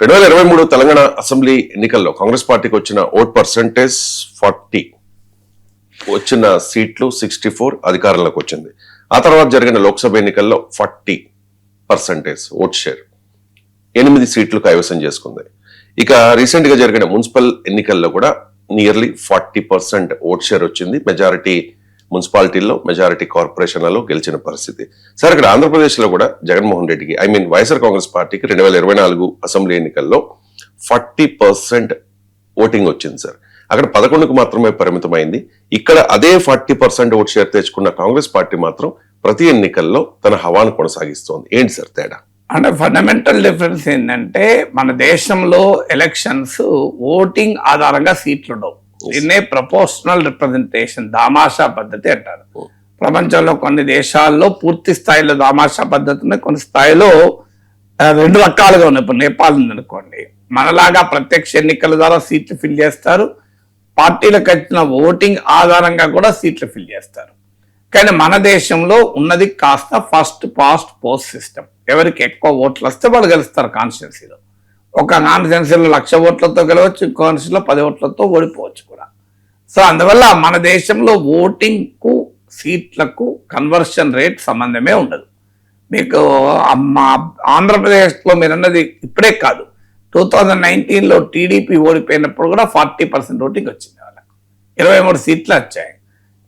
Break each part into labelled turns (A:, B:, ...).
A: రెండు వేల ఇరవై మూడు తెలంగాణ అసెంబ్లీ ఎన్నికల్లో కాంగ్రెస్ పార్టీకి వచ్చిన ఓట్ పర్సంటేజ్ ఫార్టీ. వచ్చిన సీట్లు సిక్స్టీ ఫోర్ అధికారంలోకి వచ్చింది. ఆ తర్వాత జరిగిన లోక్సభ ఎన్నికల్లో ఫార్టీ పర్సంటేజ్ ఓట్ షేర్. ఎనిమిది సీట్లు కైవసం చేసుకుంది. ఇక రీసెంట్గా జరిగిన మున్సిపల్ ఎన్నికల్లో కూడా nearly forty percent vote share వచ్చింది. మెజారిటీ మున్సిపాలిటీల్లో మెజారిటీ కార్పొరేషన్లలో గెలిచిన పరిస్థితి. సార్ ఇక్కడ ఆంధ్రప్రదేశ్లో కూడా జగన్మోహన్ రెడ్డికి ఐ మీన్ వైఎస్ఆర్ కాంగ్రెస్ పార్టీకి రెండు వేల ఇరవై నాలుగు అసెంబ్లీ ఎన్నికల్లో ఫార్టీ పర్సెంట్ ఓటింగ్ వచ్చింది సార్. అక్కడ పదకొండుకు మాత్రమే పరిమితమైంది. ఇక్కడ అదే ఫార్టీ పర్సెంట్ ఓట్ షేర్ తెచ్చుకున్న కాంగ్రెస్ పార్టీ మాత్రం ప్రతి ఎన్నికల్లో తన హవాను కొనసాగిస్తోంది. ఏంటి సార్ తేడా?
B: అంటే ఫండమెంటల్ డిఫరెన్స్ ఏంటంటే మన దేశంలో ఎలక్షన్స్ ఓటింగ్ ఆధారంగా సీట్లు ఉండవు. దీన్నే ప్రపోర్షనల్ రిప్రజెంటేషన్ దామాషా పద్ధతి అంటారు.
A: Oh.
B: ప్రపంచంలో కొన్ని దేశాల్లో పూర్తి స్థాయిలో దామాషా పద్ధతి ఉన్నాయి. కొన్ని స్థాయిలో రెండు రకాలుగా ఉన్నాయి. ఇప్పుడు నేపాల్ ఉందనుకోండి మనలాగా ప్రత్యక్ష ఎన్నికల ద్వారా సీట్లు ఫిల్ చేస్తారు. పార్టీలకు వచ్చిన ఓటింగ్ ఆధారంగా కూడా సీట్లు ఫిల్ చేస్తారు. కానీ మన దేశంలో ఉన్నది కాస్త ఫస్ట్ పాస్ట్ పోస్ట్ సిస్టమ్ ఎవరికి ఎక్కువ ఓట్లు వస్తే వాళ్ళు గెలుస్తారు కాన్స్టిట్యున్సీలో ఒక కాన్స్టిట్యున్సీలో లక్ష ఓట్లతో గెలవచ్చు కాన్స్టిట్యూన్సీలో పది ఓట్లతో ఓడిపోవచ్చు సో అందువల్ల మన దేశంలో ఓటింగ్కు సీట్లకు కన్వర్షన్ రేట్ సంబంధమే ఉండదు. మీకు మా ఆంధ్రప్రదేశ్లో మీరు అన్నది ఇప్పుడే కాదు. టూ థౌజండ్ నైన్టీన్లో టీడీపీ ఓడిపోయినప్పుడు కూడా ఫార్టీ పర్సెంట్ ఓటింగ్ వచ్చింది వాళ్ళకు. ఇరవై మూడు సీట్లు వచ్చాయి.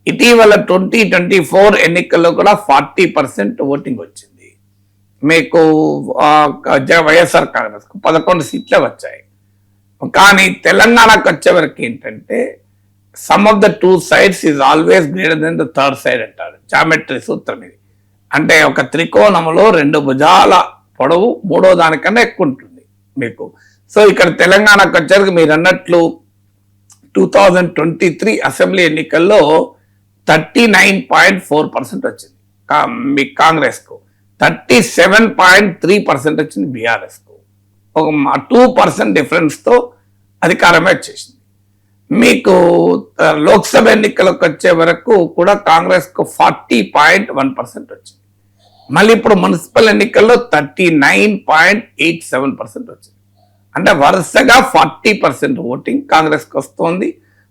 B: ఇటీవల ట్వంటీ ట్వంటీ ఫోర్ ఎన్నికల్లో కూడా ఫార్టీ పర్సెంట్ ఓటింగ్ వచ్చింది. మీకు వైఎస్ఆర్ కాంగ్రెస్ పదకొండు సీట్లే వచ్చాయి. కానీ తెలంగాణకు వచ్చేవరకు ఏంటంటే sum of the two sides is always greater than the third side అంటారు జామెట్రీ సూత్రం ఇది. అంటే ఒక త్రికోణంలో రెండు భుజాల పొడవు మూడో దానికన్నా ఎక్కువ ఉంటుంది మీకు. సో ఇక్కడ తెలంగాణకు వచ్చేసరికి మీరు అన్నట్లు two thousand twenty three assembly ఎన్నికల్లో thirty nine point four percent వచ్చింది. కా- మీ కాంగ్రెస్కు. Thirty seven point three percent వచ్చింది బీఆర్ఎస్కు. ఒక టూ పర్సెంట్ డిఫరెన్స్తో అధికారమే వచ్చేసింది. మీకు లోక్సభ ఎన్నికలకు వచ్చే వరకు కూడా కాంగ్రెస్కు ఫార్టీ పాయింట్ వన్ పర్సెంట్ వచ్చింది. మళ్ళీ ఇప్పుడు మున్సిపల్ ఎన్నికల్లో thirty nine point eight seven percent వచ్చింది. అంటే వరుసగా ఫార్టీ పర్సెంట్ ఓటింగ్ కాంగ్రెస్కి వస్తోంది.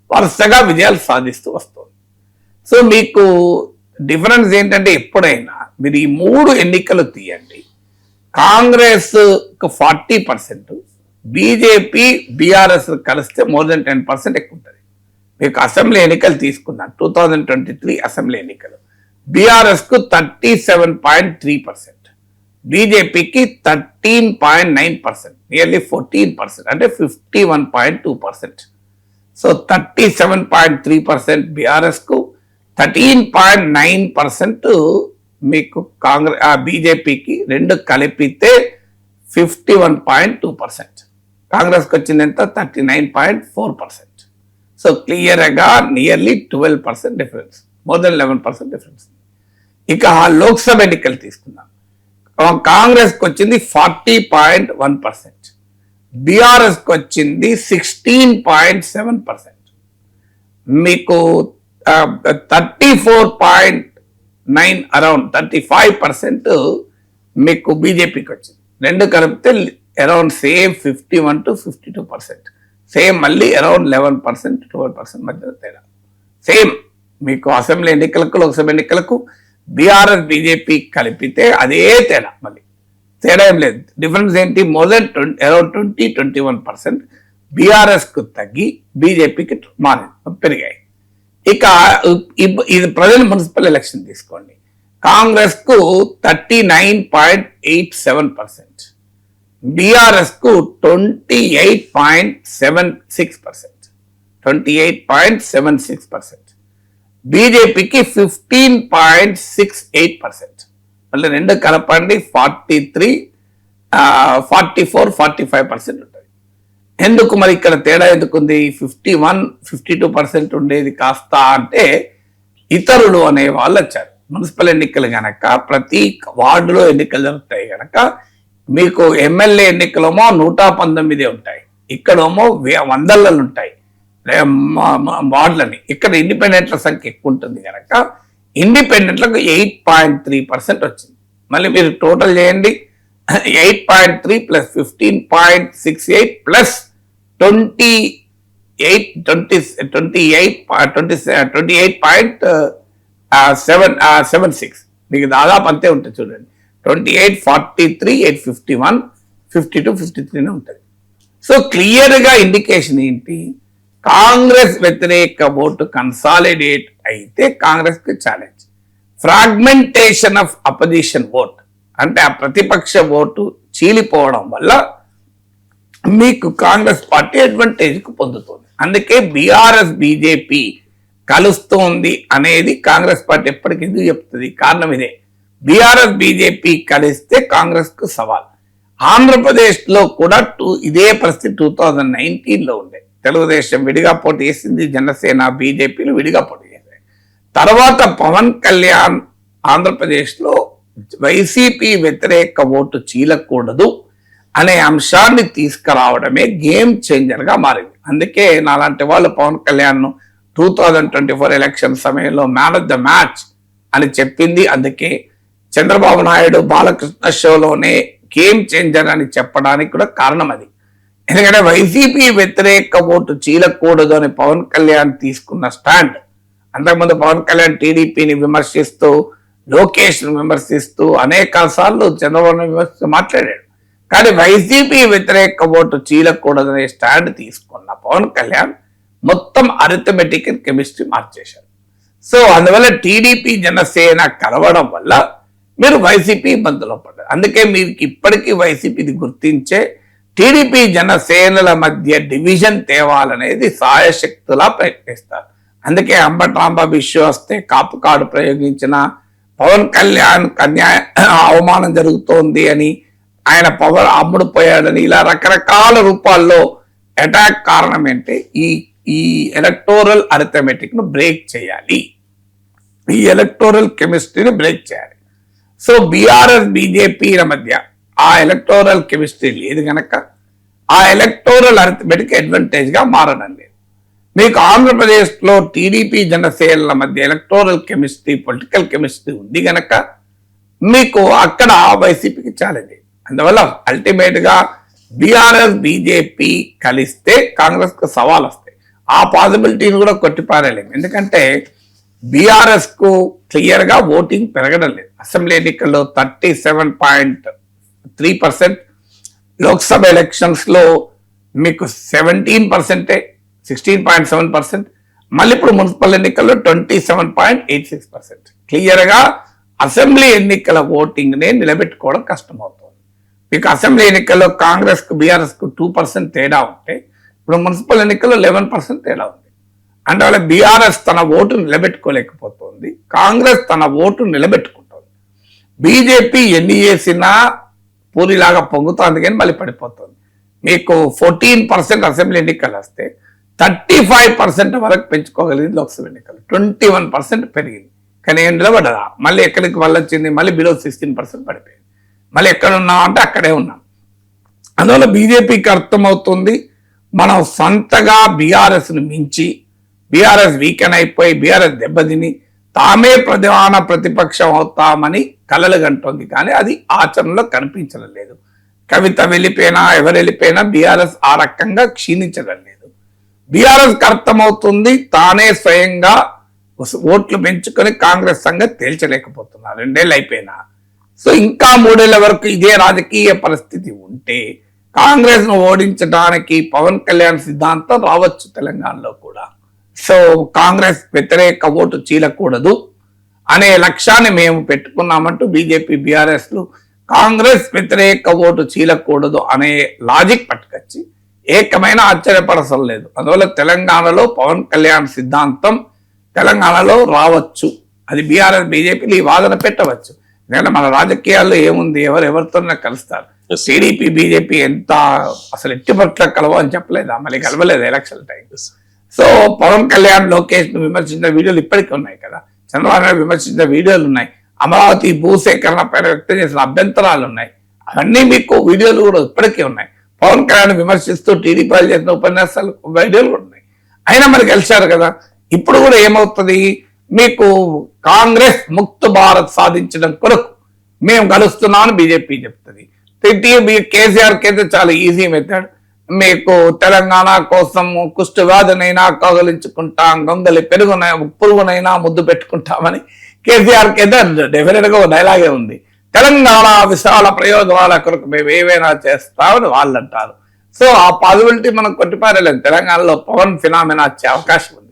B: వరుసగా విజయాలు సాధిస్తూ వస్తుంది. సో మీకు డిఫరెన్స్ ఏంటంటే ఎప్పుడైనా మీరు ఈ మూడు ఎన్నికలు తీయండి. Congress forty percent BJP BRS కలిస్తే మోర్ దెన్ టెన్ పర్సెంట్ ఎక్కువ ఉంటుంది మీకు అసెంబ్లీ ఎన్నికలు తీసుకుందాం two thousand twenty three assembly ఎన్నికలు. బీఆర్ఎస్కు thirty seven point three percent బీజేపీకి thirteen point nine percent nearly fourteen percent అంటే fifty one point two percent so thirty seven point three percent బీఆర్ఎస్కు థర్టీన్ పాయింట్ నైన్ పర్సెంట్ మీకు కాంగ్రెస్ బీజేపీకి రెండు కలిపితే fifty one point two percent కాంగ్రెస్కి వచ్చింది ఎంత thirty nine point four percent. So క్లియర్గా nearly twelve percent difference more than eleven percent difference. ఇక లోక్సభ ఎన్నికలు తీసుకుందాం. కాంగ్రెస్కి వచ్చింది ఫార్టీ పాయింట్ వన్ పర్సెంట్. బీఆర్ఎస్కి వచ్చింది సిక్స్టీన్ పాయింట్ సెవెన్ పర్సెంట్. మీకు thirty four point nine around thirty five percent మీకు బీజేపీకి వచ్చింది రెండు కలిపితే around same fifty one to fifty two percent same మళ్ళీ around eleven percent twelve percent మధ్య తేడా. సేమ్ మీకు అసెంబ్లీ ఎన్నికలకు లోక్సభ ఎన్నికలకు బీఆర్ఎస్ బీజేపీ కలిపితే అదే తేడా మళ్ళీ. తేడా ఏం లేదు. డిఫరెన్స్ ఏంటి? More than twenty around twenty twenty one percent బీఆర్ఎస్కు తగ్గి బీజేపీకి మారి పెరిగాయి. ఇక ఇది ప్రజెంట్ మున్సిపల్ ఎలక్షన్ తీసుకోండి. కాంగ్రెస్కు thirty nine point eight seven percent. బీఆర్ఎస్కు twenty eight point seven six percent twenty eight point seven six percent బీజేపీకి fifteen point six eight percent మళ్ళీ రెండు కలపండి forty three forty four forty five percent ఉంటుంది ఎందుకు మరి ఇక్కడ తేడా ఎందుకుంది? Fifty one fifty two percent ఉండేది కాస్త అంటే ఇతరులు అనే వాళ్ళు వచ్చారు. మున్సిపల్ ఎన్నికలు గనక ప్రతి వార్డులో ఎన్నికలు జరుగుతాయి గనక మీకు ఎమ్మెల్యే ఎన్నికలేమో నూట పంతొమ్మిది ఉంటాయి. ఇక్కడేమో వే- వందలలో ఉంటాయి మా- వార్డులని. ఇక్కడ ఇండిపెండెంట్ల సంఖ్య ఎక్కువ ఉంటుంది కనుక ఇండిపెండెంట్లకు ఎయిట్ పాయింట్ త్రీ పర్సెంట్ వచ్చింది. మళ్ళీ మీరు టోటల్ చేయండి. Eight point three plus fifteen point six eight plus twenty eight twenty twenty eight twenty twenty eight point seven seven six. మీకు దాదాపు అంతే ఉంటుంది చూడండి. Twenty eight forty three eight fifty one fifty two fifty త్రీనే ఉంటుంది so క్లియర్గా indication ఏంటి? కాంగ్రెస్ వ్యతిరేక vote consolidate అయితే కాంగ్రెస్కి challenge fragmentation of opposition vote అంటే ఆ ప్రతిపక్ష ఓటు చీలిపోవడం వల్ల మీకు కాంగ్రెస్ పార్టీ అడ్వాంటేజ్కు పొందుతుంది. అందుకే బీఆర్ఎస్ బీజేపీ కలుస్తోంది అనేది కాంగ్రెస్ పార్టీ ఎప్పటికీ చెప్తుంది? కారణం ఇదే. బీఆర్ఎస్ బీజేపీ కలిస్తే కాంగ్రెస్కు సవాల్. ఆంధ్రప్రదేశ్లో కూడా టూ ఇదే పరిస్థితి టూ థౌజండ్ నైన్టీన్లో ఉండే. తెలుగుదేశం విడిగా పోటీ చేసింది జనసేన బీజేపీలు విడిగా పోటీ చేశాయి. తర్వాత పవన్ కళ్యాణ్ ఆంధ్రప్రదేశ్లో వైసీపీ వ్యతిరేక ఓటు చీలకూడదు అనే అంశాన్ని తీసుకురావడమే గేమ్ చేంజర్గా మారింది. అందుకే నాలాంటి వాళ్ళు Pawan Kalyan two thousand twenty four election సమయంలో మ్యాన్ ఆఫ్ ద మ్యాచ్ అని చెప్పింది. అందుకే చంద్రబాబు నాయుడు బాలకృష్ణ షోలోనే గేమ్ చేంజర్ అని చెప్పడానికి కూడా కారణం అది. ఎందుకంటే వైసీపీ వ్యతిరేక ఓటు చీలకూడదు అని పవన్ కళ్యాణ్ తీసుకున్న స్టాండ్. అంతకుముందు పవన్ కళ్యాణ్ టీడీపీని విమర్శిస్తూ లోకేష్ విమర్శిస్తూ అనేక సార్లు చంద్రబాబు విమర్శిస్తూ మాట్లాడాడు. కానీ వైసీపీ వ్యతిరేక ఓటు చీలకూడదనే స్టాండ్ తీసుకున్న పవన్ కళ్యాణ్ మొత్తం అరిథమెటిక్ కెమిస్ట్రీ మార్చేశారు సో అందువల్ల టీడీపీ జనసేన కలవడం వల్ల మీరు వైసీపీ ఇబ్బందులో పడ్డారు. అందుకే మీకు ఇప్పటికీ వైసీపీది గుర్తించే టీడీపీ జనసేనల మధ్య డివిజన్ తేవాలనేది సాయశక్తులా ప్రయత్నిస్తారు. అందుకే అంబట్ విషయం వస్తే కాపు కార్డు ప్రయోగించిన పవన్ కళ్యాణ్ కన్యా అవమానం జరుగుతోంది అని ఆయన పవర్ అమ్ముడు పోయాడని ఇలా రకరకాల రూపాల్లో అటాక్ కారణం ఏంటి ఈ ఈ ఎలక్టోరల్ అరిథమెటిక్ను బ్రేక్ చేయాలి. ఈ ఎలక్టోరల్ కెమిస్ట్రీని బ్రేక్ చేయాలి. సో బీఆర్ఎస్ బీజేపీల మధ్య ఆ ఎలక్టోరల్ కెమిస్ట్రీ లేదు కనుక ఆ ఎలక్టోరల్ అర్థమెటిక్ అడ్వాంటేజ్గా మారడం లేదు. మీకు ఆంధ్రప్రదేశ్లో టీడీపీ జనసేనల మధ్య ఎలక్టోరల్ కెమిస్ట్రీ పొలిటికల్ కెమిస్ట్రీ ఉంది కనుక మీకు అక్కడ వైసీపీకి ఛాలెంజ్ అందువల్ల అల్టిమేట్గా బీఆర్ఎస్ బీజేపీ కలిస్తే కాంగ్రెస్కు సవాల్ వస్తాయి ఆ పాసిబిలిటీని కూడా కొట్టిపారలేము ఎందుకంటే బీఆర్ఎస్కు క్లియర్గా ఓటింగ్ పెరగడం లేదు. అసెంబ్లీ ఎన్నికల్లో thirty seven point three percent. Lok Sabha ఎలక్షన్స్లో మీకు సెవెంటీన్ పర్సెంటే సిక్స్టీన్ పాయింట్ సెవెన్ పర్సెంట్. మళ్ళీ ఇప్పుడు మున్సిపల్ ఎన్నికల్లో twenty seven point eight six percent. క్లియర్గా అసెంబ్లీ ఎన్నికల ఓటింగ్ని నిలబెట్టుకోవడం కష్టమవుతుంది. మీకు అసెంబ్లీ ఎన్నికల్లో కాంగ్రెస్కు బీఆర్ఎస్కు టూ పర్సెంట్ తేడా ఉంటే ఇప్పుడు మున్సిపల్ ఎన్నికల్లో లెవెన్ పర్సెంట్ తేడా ఉంది. అందువల్ల బీఆర్ఎస్ తన ఓటు నిలబెట్టుకోలేకపోతుంది కాంగ్రెస్ తన ఓటు నిలబెట్టుకుంటుంది. బీజేపీ ఎన్ని చేసినా పూరిలాగా పొంగుతోంది కానీ మళ్ళీ పడిపోతుంది. మీకు ఫోర్టీన్ పర్సెంట్ అసెంబ్లీ ఎన్నికలు వస్తే థర్టీ ఫైవ్ పర్సెంట్ వరకు పెంచుకోగలిగింది లోక్సభ ఎన్నికలు. ట్వంటీ వన్ పర్సెంట్ పెరిగింది. కానీ ఏం నిలబడదా మళ్ళీ ఎక్కడికి వెళ్ళొచ్చింది? మళ్ళీ బిలో సిక్స్టీన్ పర్సెంట్ పడిపోయింది. మళ్ళీ ఎక్కడ ఉన్నాం అంటే అక్కడే ఉన్నాం. అందువల్ల బీజేపీకి అర్థమవుతుంది మనం సొంతగా బీఆర్ఎస్ను మించి బీఆర్ఎస్ వీకెన్ అయిపోయి బీఆర్ఎస్ దెబ్బతిని తామే ప్రధాన ప్రతిపక్షం అవుతామని కలలు కంటోంది కానీ అది ఆచరణలో కనిపించడం లేదు కవిత వెళ్ళిపోయినా ఎవరు వెళ్ళిపోయినా బీఆర్ఎస్ ఆ రకంగా క్షీణించడం లేదు. బీఆర్ఎస్ అర్థమవుతుంది తానే స్వయంగా ఓట్లు పెంచుకొని కాంగ్రెస్ సంగతి తేల్చలేకపోతున్నారు రెండేళ్ళు అయిపోయినా. సో ఇంకా మూడేళ్ళ వరకు ఇదే రాజకీయ పరిస్థితి ఉంటే కాంగ్రెస్ను ఓడించడానికి పవన్ కళ్యాణ్ సిద్ధాంతం రావచ్చు తెలంగాణలో సో కాంగ్రెస్ వ్యతిరేక ఓటు చీలకూడదు అనే లక్ష్యాన్ని మేము పెట్టుకున్నామంటూ బీజేపీ బీఆర్ఎస్లు కాంగ్రెస్ వ్యతిరేక ఓటు చీలకూడదు అనే లాజిక్ పట్టుకొచ్చి ఏకమైన ఆశ్చర్యపరసం లేదు. అందువల్ల తెలంగాణలో పవన్ కళ్యాణ్ సిద్ధాంతం తెలంగాణలో రావచ్చు. అది బీఆర్ఎస్ బీజేపీలు ఈ వాదన పెట్టవచ్చు. ఎందుకంటే మన రాజకీయాల్లో ఏముంది? ఎవరు ఎవరితోనే కలుస్తారు. టీడీపీ బీజేపీ ఎంత అసలు ఎట్టి పట్ల కలవ అని చెప్పలేదా. మళ్ళీ కలవలేదు election time. So Pawan Kalyan Lokesh విమర్శించిన వీడియోలు ఇప్పటికీ ఉన్నాయి కదా. చంద్రబాబు నాయుడు విమర్శించిన వీడియోలు ఉన్నాయి. అమరావతి భూసేకరణ పైన వ్యక్తం చేసిన అభ్యంతరాలు ఉన్నాయి. అవన్నీ మీకు వీడియోలు కూడా ఇప్పటికీ ఉన్నాయి. పవన్ కళ్యాణ్ విమర్శిస్తూ టీడీపీ వాళ్ళు చేసిన ఉపన్యాసాలు వీడియోలు కూడా ఉన్నాయి. అయినా మరి గెలిచారు కదా. ఇప్పుడు కూడా ఏమవుతుంది? మీకు కాంగ్రెస్ ముక్త భారత్ సాధించడం కొరకు మేము కలుస్తున్నామని బీజేపీ చెప్తుంది. కేసీఆర్ కేంద్రం చాలా ఈజీ మెథడ్. మీకు తెలంగాణ కోసం కుష్ఠవ్యాధినైనా కౌగలించుకుంటాం గొంగలి పెరుగున పురుగునైనా ముద్దు పెట్టుకుంటామని కేసీఆర్కి అయితే డెఫినెట్గా ఒక డైలాగే ఉంది. తెలంగాణ విశాల ప్రయోజనాల కొరకు మేము ఏవైనా చేస్తామని వాళ్ళు అంటారు సో ఆ పాజిబిలిటీ మనం కొట్టిపారలేము తెలంగాణలో పవన్ ఫినామినా వచ్చే అవకాశం ఉంది.